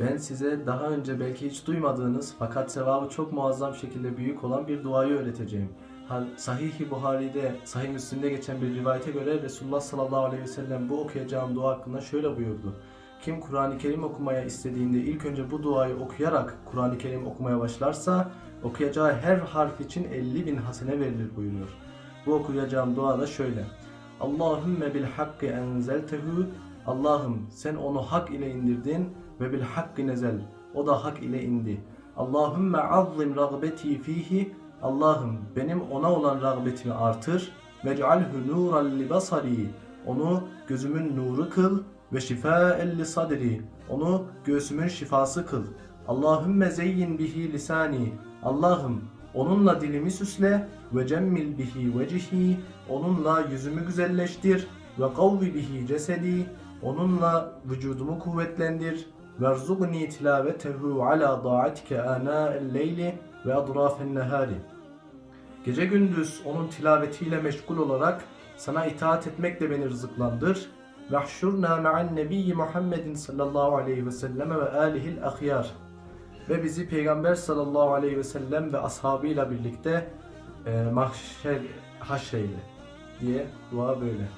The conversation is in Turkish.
Ben size daha önce belki hiç duymadığınız fakat sevabı çok muazzam şekilde büyük olan bir duayı öğreteceğim. Sahih-i Buhari'de, Sahih Müslim'de geçen bir rivayete göre Resulullah sallallahu aleyhi ve sellem bu okuyacağım dua hakkında şöyle buyurdu. Kim Kur'an-ı Kerim okumaya istediğinde ilk önce bu duayı okuyarak Kur'an-ı Kerim okumaya başlarsa okuyacağı her harf için 50 bin hasene verilir buyuruyor. Bu okuyacağım dua da şöyle. Allahümme bil hakkı enzeltehu Allah'ım sen onu hak ile indirdin ve bil hakkı nezel. O da hak ile indi. Allahümme azzim rağbeti fihi Allah'ım benim ona olan rağbetimi artır. Vec'alhu nuran li basari. Onu gözümün nuru kıl ve şifaen li sadri. Onu göğsümün şifası kıl. Allahümme zeyyin bihi lisani. Allah'ım onunla dilimi süsle ve cemmil bihi vecihi. Onunla yüzümü güzelleştir ve kavvi bihi cesedi. Onunla vücudumu kuvvetlendir. Verzugni tilavetehu ala da'atike ana'el leyli ve adrafen nehari. Gece gündüz onun tilavetiyle meşgul olarak sana itaat etmekle beni rızıklandır. Vahşurna ma'an nebiyyi Muhammedin sallallahu aleyhi ve selleme ve alihil ahyar. Ve bizi Peygamber sallallahu aleyhi ve sellem ve ashabıyla birlikte e, mahşer haşreyle diye dua böyle.